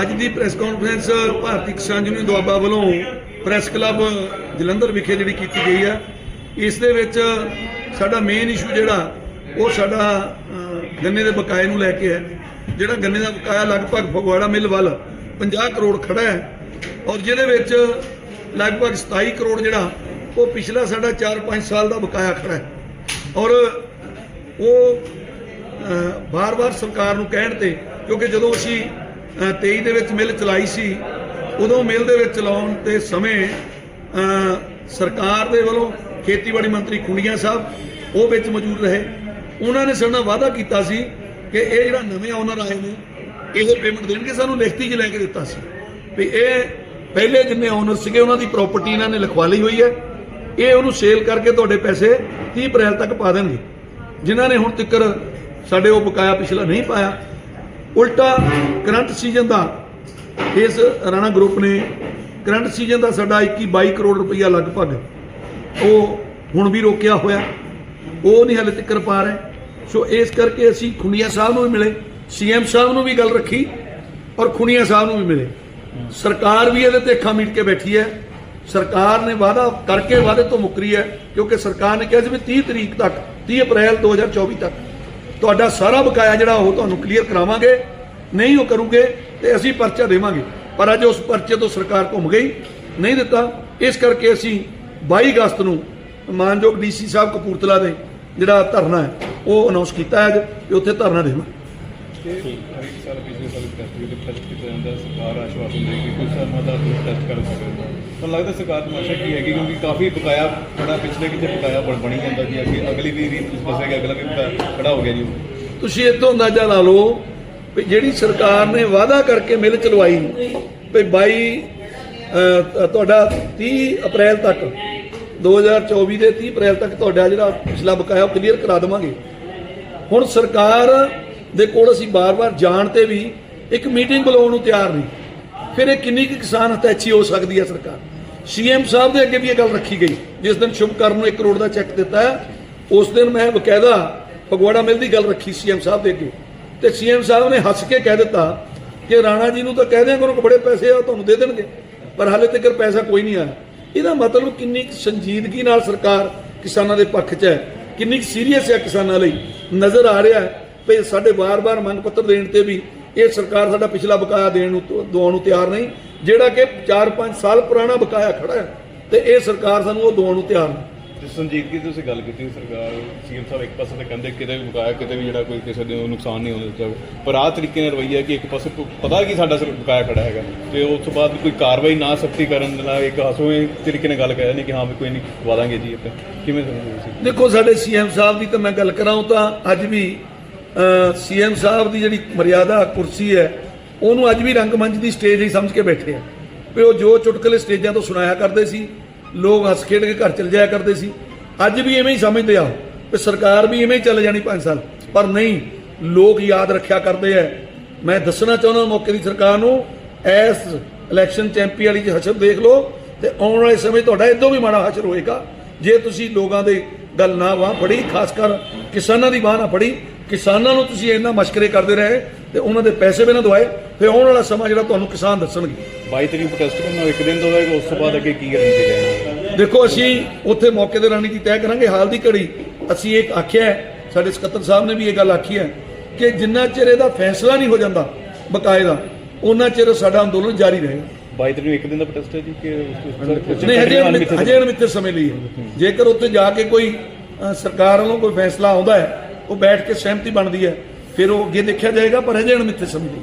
ਅੱਜ ਦੀ press conference ਭਾਰਤੀ ਕਿਸਾਨ union Doaba ਵੱਲੋਂ ਪ੍ਰੈਸ ਕਲੱਬ ਜਲੰਧਰ ਵਿਖੇ ਜਿਹੜੀ ਕੀਤੀ ਗਈ ਹੈ। ਇਸ ਦੇ ਵਿੱਚ ਸਾਡਾ ਮੇਨ ਇਸ਼ੂ ਜਿਹੜਾ, ਉਹ ਸਾਡਾ ਗੰਨੇ ਦੇ ਬਕਾਏ ਨੂੰ ਲੈ ਕੇ ਹੈ। ਜਿਹੜਾ ਗੰਨੇ ਦਾ ਬਕਾਇਆ ਲਗਭਗ ਫਗਵਾੜਾ ਮਿੱਲ ਵੱਲ 50 ਕਰੋੜ ਖੜਾ ਹੈ ਔਰ ਜਿਹਦੇ ਵਿੱਚ ਲਗਭਗ 27 ਕਰੋੜ ਜਿਹੜਾ, ਉਹ ਪਿਛਲਾ ਸਾਡਾ 4-5 ਸਾਲ ਦਾ ਬਕਾਇਆ ਖੜਾ ਹੈ। ਔਰ ਉਹ ਬਾਰ-ਬਾਰ ਸਰਕਾਰ ਨੂੰ ਕਹਿਣ ਤੇ, ਕਿਉਂਕਿ ਜਦੋਂ ਅਸੀਂ 23 ਦੇ ਵਿੱਚ ਮਿਲ ਚਲਾਈ ਸੀ। ਉਦੋਂ ਮਿਲ ਦੇ ਵਿੱਚ ਚਲਾਉਣ ਦੇ ਸਮੇਂ ਸਰਕਾਰ ਦੇ ਵੱਲੋਂ ਖੇਤੀਬਾੜੀ ਮੰਤਰੀ ਖੁੰਡੀਆਂ ਸਾਹਿਬ, ਉਹ ਵਿੱਚ ਮੌਜੂਦ ਰਹੇ। ਉਹਨਾਂ ਨੇ ਸਾਡੇ ਨਾਲ ਵਾਅਦਾ ਕੀਤਾ ਸੀ ਕਿ ਇਹ ਜਿਹੜਾ ਨਵੇਂ ਓਨਰ ਆਏ ਨੇ, ਇਹ ਪੇਮੈਂਟ ਦੇਣਗੇ, ਸਾਨੂੰ ਲਿਖਤੀ 'ਚ ਲੈ ਕੇ ਦਿੱਤਾ ਸੀ। ਵੀ ਇਹ ਪਹਿਲੇ ਜਿੰਨੇ ਓਨਰ ਸੀਗੇ, ਉਹਨਾਂ ਦੀ ਪ੍ਰਾਪਰਟੀ ਇਹਨਾਂ ਨੇ ਲਿਖਵਾ ਲਈ ਹੋਈ ਹੈ। ਇਹ ਉਹਨੂੰ ਸੇਲ ਕਰਕੇ ਤੁਹਾਡੇ ਪੈਸੇ 30 ਅਪ੍ਰੈਲ ਤੱਕ ਪਾ ਦੇਣਗੇ। ਜਿਨ੍ਹਾਂ ਨੇ ਹੁਣ ਤੱਕ ਸਾਡੇ ਉਹ ਬਕਾਇਆ ਪਿਛਲਾ ਨਹੀਂ ਪਾਇਆ ਉਲਟਾ ਕਰੰਟ ਸੀਜ਼ਨ ਦਾ ਇਸ ਰਾਣਾ ਗਰੁੱਪ ਨੇ ਕਰੰਟ ਸੀਜ਼ਨ ਦਾ ਸਾਡਾ 21 22 ਕਰੋੜ ਰੁਪਈਆ ਲਗਭਗ ਉਹ ਹੁਣ ਵੀ ਰੋਕਿਆ ਹੋਇਆ। ਉਹ ਨਹੀਂ ਹਲੇ ਤੱਕ ਪਾ ਰਹੇ। ਸੋ ਇਸ ਕਰਕੇ ਅਸੀਂ ਖੁੰਡੀਆਂ ਸਾਹਿਬ ਨੂੰ ਵੀ ਮਿਲੇ, ਸੀਐਮ ਸਾਹਿਬ ਨੂੰ ਵੀ ਗੱਲ ਰੱਖੀ ਔਰ ਖੁੰਡੀਆਂ ਸਾਹਿਬ ਨੂੰ ਵੀ ਮਿਲੇ। ਸਰਕਾਰ ਵੀ ਇਹਦੇ ਤੇ ਅੱਖਾਂ ਮੀਟ ਕੇ ਬੈਠੀ ਹੈ। ਸਰਕਾਰ ਨੇ ਵਾਅਦਾ ਕਰਕੇ ਵਾਅਦੇ ਤੋਂ ਮੁੱਕਰੀ ਹੈ ਕਿਉਂਕਿ ਸਰਕਾਰ ਨੇ ਕਿਹਾ ਸੀ ਵੀ 30 ਤਰੀਕ ਤੱਕ 30 ਅਪ੍ਰੈਲ 2024 ਤੱਕ ਤੁਹਾਡਾ ਸਾਰਾ ਬਕਾਇਆ ਜਿਹੜਾ ਉਹ ਤੁਹਾਨੂੰ ਕਲੀਅਰ ਕਰਾਵਾਂਗੇ। ਨਹੀਂ ਉਹ ਕਰੋਗੇ ਤੇ ਅਸੀਂ ਪਰਚਾ ਦੇਵਾਂਗੇ। ਪਰ ਅੱਜ ਉਸ ਪਰਚੇ ਤੋਂ ਸਰਕਾਰ ਘੁੰਮ ਗਈ, ਨਹੀਂ ਦਿੱਤਾ। ਇਸ ਕਰਕੇ ਅਸੀਂ 22 ਅਗਸਤ ਨੂੰ ਮਾਨਯੋਗ ਡੀਸੀ ਸਾਹਿਬ ਕਪੂਰਥਲਾ ਦੇ ਜਿਹੜਾ ਧਰਨਾ ਹੈ, ਉਹ ਅਨਾਉਂਸ ਕੀਤਾ ਹੈ ਅੱਜ ਕਿ ਉੱਥੇ ਧਰਨਾ ਦੇਵਾਂਗੇ। ਹਰ ਇੱਕ ਸਾਲ ਪਿਛਲੇ ਸਾਲ ਟੈਸਟ ਵੀ ਟੈਸਟ ਕੀਤਾ ਜਾਂਦਾ ਹੈ। ਸਰਕਾਰ ਆਸ਼ਵਾਸਨ ਦੇਗੀ ਕੁਝ ਸਮਾਂ ਦਾ ਟੈਸਟ ਕਰ ਸਕਦਾ ਪਰ ਲੱਗਦਾ ਸਰਕਾਰ ਦੀ ਮਨਸ਼ਾ ਕੀ ਹੈਗੀ ਕਿਉਂਕਿ ਕਾਫੀ ਬਕਾਇਆ ਬੜਾ ਪਿਛਲੇ ਕਿਤੇ ਬਕਾਇਆ ਬਣ ਬਣੀ ਜਾਂਦਾ ਜੀ ਅੱਗੇ ਅਗਲੀ ਵੀ ਰੀਤ ਫਸੇਗਾ ਅਗਲਾ ਵੀ ਬਕਾਇਆ ਖੜਾ ਹੋ ਗਿਆ ਜੀ ਤੁਸੀਂ ਇੱਥੋਂ ਅੰਦਾਜ਼ਾ ਲਾ ਲਓ ਵੀ ਜਿਹੜੀ ਸਰਕਾਰ ਨੇ ਵਾਅਦਾ ਕਰਕੇ ਮਿਲ ਚਲਵਾਈ ਵੀ 22 ਅਹ, ਤੁਹਾਡਾ 30 ਅਪ੍ਰੈਲ ਤੱਕ 2024 ਦੇ 30 ਅਪ੍ਰੈਲ ਤੱਕ ਤੁਹਾਡਾ ਜਿਹੜਾ ਪਿਛਲਾ ਬਕਾਇਆ ਕਲੀਅਰ ਕਰਾ ਦੇਵਾਂਗੇ ਹੁਣ ਸਰਕਾਰ ਦੇ ਕੋਲ ਅਸੀਂ ਬਾਰ-ਬਾਰ ਜਾਣ ਤੇ ਵੀ ਇੱਕ ਮੀਟਿੰਗ ਬੁਲਾਉਣ ਨੂੰ ਤਿਆਰ ਨਹੀਂ। ਫਿਰ ਇਹ ਕਿੰਨੀ ਕੁ ਕਿਸਾਨ ਹਤੈਚੀ ਹੋ ਸਕਦੀ ਹੈ ਸਰਕਾਰ? ਸੀਐਮ ਸਾਹਿਬ ਦੇ ਅੱਗੇ ਵੀ ਇਹ ਗੱਲ ਰੱਖੀ ਗਈ। ਜਿਸ ਦਿਨ ਸ਼ੁਭਕਰਨ ਨੂੰ 1 ਕਰੋੜ ਦਾ ਚੈੱਕ ਦਿੱਤਾ ਹੈ, ਉਸ ਦਿਨ ਮੈਂ ਬਕਾਇਦਾ ਫਗਵਾੜਾ ਮਿਲ ਦੀ ਗੱਲ ਰੱਖੀ ਸੀਐਮ ਸਾਹਿਬ ਦੇ ਅੱਗੇ। ਤੇ ਸੀਐਮ ਸਾਹਿਬ ਨੇ ਹੱਸ ਕੇ ਕਹਿ ਦਿੱਤਾ ਕਿ ਰਾਣਾ ਜੀ ਨੂੰ ਤਾਂ ਕਹਿ ਦਿਆਂ ਕਰੋ ਕਿ ਬੜੇ ਪੈਸੇ ਆ ਉਹ ਤੁਹਾਨੂੰ ਦੇ ਦੇਣਗੇ। ਪਰ ਹਾਲੇ ਤੱਕ ਪੈਸਾ ਕੋਈ ਨਹੀਂ ਆਇਆ। ਇਹਦਾ ਮਤਲਬ ਕਿੰਨੀ ਕੁ ਸੰਜੀਦਗੀ ਨਾਲ ਸਰਕਾਰ ਕਿਸਾਨਾਂ ਦੇ ਪੱਖ 'ਚ ਹੈ, ਕਿੰਨੀ ਸੀਰੀਅਸ ਹੈ ਕਿਸਾਨਾਂ ਲਈ ਨਜ਼ਰ ਆ ਰਿਹਾ ਹੈ। ਵੀ ਸਾਡੇ ਵਾਰ-ਵਾਰ ਮੰਗ ਪੱਤਰ ਦੇਣ ਤੇ ਵੀ ਇਹ ਸਰਕਾਰ ਸਾਡਾ ਪਿਛਲਾ ਬਕਾਇਆ ਦੇਣ ਨੂੰ ਦਵਾਉਣ ਨੂੰ ਤਿਆਰ ਨਹੀਂ ਜਿਹੜਾ ਕਿ 4-5 ਸਾਲ ਪੁਰਾਣਾ ਬਕਾਇਆ ਖੜਾ ਹੈ ਤੇ ਇਹ ਸਰਕਾਰ ਸਾਨੂੰ ਉਹ ਦਵਾਉਣ ਨੂੰ ਤਿਆਰ ਨਹੀਂ। ਤੇ ਸੰਜੀਦਗੀ ਦੀ ਤੁਸੀਂ ਗੱਲ ਕੀਤੀ ਸਰਕਾਰ ਸੀਐਮ ਸਾਹਿਬ ਇੱਕ ਪਾਸੇ ਤਾਂ ਕਹਿੰਦੇ ਕਿਤੇ ਵੀ ਬਕਾਇਆ ਕਿਤੇ ਵੀ ਜਿਹੜਾ ਕੋਈ ਕਿਸੇ ਦੇ ਨੁਕਸਾਨ ਨਹੀਂ ਹੋਣ ਦਿੱਤਾ ਪਰ ਆਹ ਤਰੀਕੇ ਨਾਲ ਰਵਈਆ ਕਿ ਇੱਕ ਪਾਸੇ ਪਤਾ ਕਿ ਸਾਡਾ ਸਿਰ ਬਕਾਇਆ ਖੜਾ ਹੈਗਾ ਤੇ ਉਸ ਤੋਂ ਬਾਅਦ ਕੋਈ ਕਾਰਵਾਈ ਨਾ ਸਖਤੀ ਕਰਨ ਨਾਲ ਇੱਕ ਹਸੋਏ ਤਰੀਕੇ ਨਾਲ ਗੱਲ ਕਹਿ ਨਹੀਂ ਕਿ ਹਾਂ ਵੀ ਕੋਈ ਨਹੀਂ ਵਾਦਾਂਗੇ ਜੀ ਆਪਾਂ। ਕਿਵੇਂ ਸਮਝਦੇ ਤੁਸੀਂ? ਦੇਖੋ ਸਾਡੇ ਸੀਐਮ ਸਾਹਿਬ ਦੀ ਤਾਂ ਮੈਂ ਗੱਲ ਕਰਾਂ ਤਾਂ ਅੱਜ ਵੀ ਸੀਐਮ ਸਾਹਿਬ ਦੀ ਜਿਹੜੀ ਮਰਿਆਦਾ ਕੁਰਸੀ ਹੈ, ਉਹਨੂੰ ਅੱਜ ਵੀ ਰੰਗਮੰਚ ਦੀ ਸਟੇਜ ਹੀ ਸਮਝ ਕੇ ਬੈਠੇ ਆ। ਵੀ ਉਹ ਜੋ ਚੁਟਕਲੇ ਸਟੇਜਾਂ ਤੋਂ ਸੁਣਾਇਆ ਕਰਦੇ ਸੀ, ਲੋਕ ਹੱਸ ਖੇਡ ਕੇ ਘਰ ਚਲ ਜਾਇਆ ਕਰਦੇ ਸੀ। ਅੱਜ ਵੀ ਐਵੇਂ ਹੀ ਸਮਝਦੇ ਆ, ਵੀ ਸਰਕਾਰ ਵੀ ਐਵੇਂ ਹੀ ਚੱਲ ਜਾਣੀ 5 ਸਾਲ। ਪਰ ਨਹੀਂ, ਲੋਕ ਯਾਦ ਰੱਖਿਆ ਕਰਦੇ ਆ। ਮੈਂ ਦੱਸਣਾ ਚਾਹੁੰਦਾ ਮੌਕੇ ਦੀ ਸਰਕਾਰ ਨੂੰ, ਇਸ ਇਲੈਕਸ਼ਨ ਚੈਂਪੀਅਨ ਵਾਲੀ ਚ ਹਸ਼ਰ ਦੇਖ ਲਓ, ਤੇ ਆਉਣ ਵਾਲੇ ਸਮੇਂ ਤੁਹਾਡਾ ਇਦੋਂ ਵੀ ਮਾੜਾ ਹਸ਼ਰ ਹੋਏਗਾ। ਜੇ ਤੁਸੀਂ ਲੋਕਾਂ ਦੇ ਗੱਲ ਨਾ ਵਾਹ ਫੜੀ, ਖਾਸ ਕਰ ਕਿਸਾਨਾਂ ਦੀ ਬਾਹ ਨਾ ਫੜੀ ਕਿਸਾਨਾਂ ਨੂੰ ਤੁਸੀਂ ਇੰਨਾ ਮਸ਼ਕਰੇ ਕਰਦੇ ਰਹੇ ਤੇ ਉਹਨਾਂ ਦੇ ਪੈਸੇ ਵੀ ਨਾ ਦਵਾਏ ਫਿਰ ਆਉਣ ਵਾਲਾ ਸਮਾਂ ਜਿਹੜਾ ਤੁਹਾਨੂੰ ਕਿਸਾਨ ਦੱਸਣਗੇ। 22 ਤਰੀਕ ਪ੍ਰੋਟੈਸਟ ਕਰਨਾ ਇੱਕ ਦਿਨ ਤੋਂ ਹੋਏਗਾ ਉਸ ਤੋਂ ਬਾਅਦ ਅੱਗੇ ਕੀ ਕਰਨਗੇ ਜਾਣਾ ਦੇਖੋ ਅਸੀਂ ਉੱਥੇ ਮੌਕੇ ਤੇ ਰਣਨੀਤੀ ਤੈਅ ਕਰਾਂਗੇ ਹਾਲ ਦੀ ਘੜੀ ਅਸੀਂ ਇੱਕ ਆਖਿਆ ਸਾਡੇ ਸਕੱਤਰ ਸਾਹਿਬ ਨੇ ਵੀ ਇਹ ਗੱਲ ਆਖੀ ਹੈ ਕਿ ਜਿੰਨਾ ਚਿਰ ਇਹਦਾ ਫੈਸਲਾ ਨਹੀਂ ਹੋ ਜਾਂਦਾ ਬਕਾਏ ਦਾ ਉਹਨਾਂ ਚਿਰ ਸਾਡਾ ਅੰਦੋਲਨ ਜਾਰੀ ਰਹੇਗਾ। 22 ਤਰੀਕ ਨੂੰ ਇੱਕ ਦਿਨ ਦਾ ਪ੍ਰੋਟੈਸਟ ਹੈ ਜੀ ਕਿ ਨਹੀਂ ਹਜੇ ਹਜੇ ਅਣਮਿੱਥੇ ਸਮੇਂ ਲਈ ਜੇਕਰ ਉੱਥੇ ਜਾ ਕੇ ਕੋਈ ਸਰਕਾਰ ਵੱਲੋਂ ਕੋਈ ਫੈਸਲਾ ਆਉਂਦਾ ਹੈ ਉਹ ਬੈਠ ਕੇ ਸਹਿਮਤੀ ਬਣਦੀ ਹੈ। ਫਿਰ ਉਹ ਅੱਗੇ ਦੇਖਿਆ ਜਾਏਗਾ, ਪਰ ਹਜੇ ਅਣਮਿੱਥੇ ਸਮੇਂ ਲਈ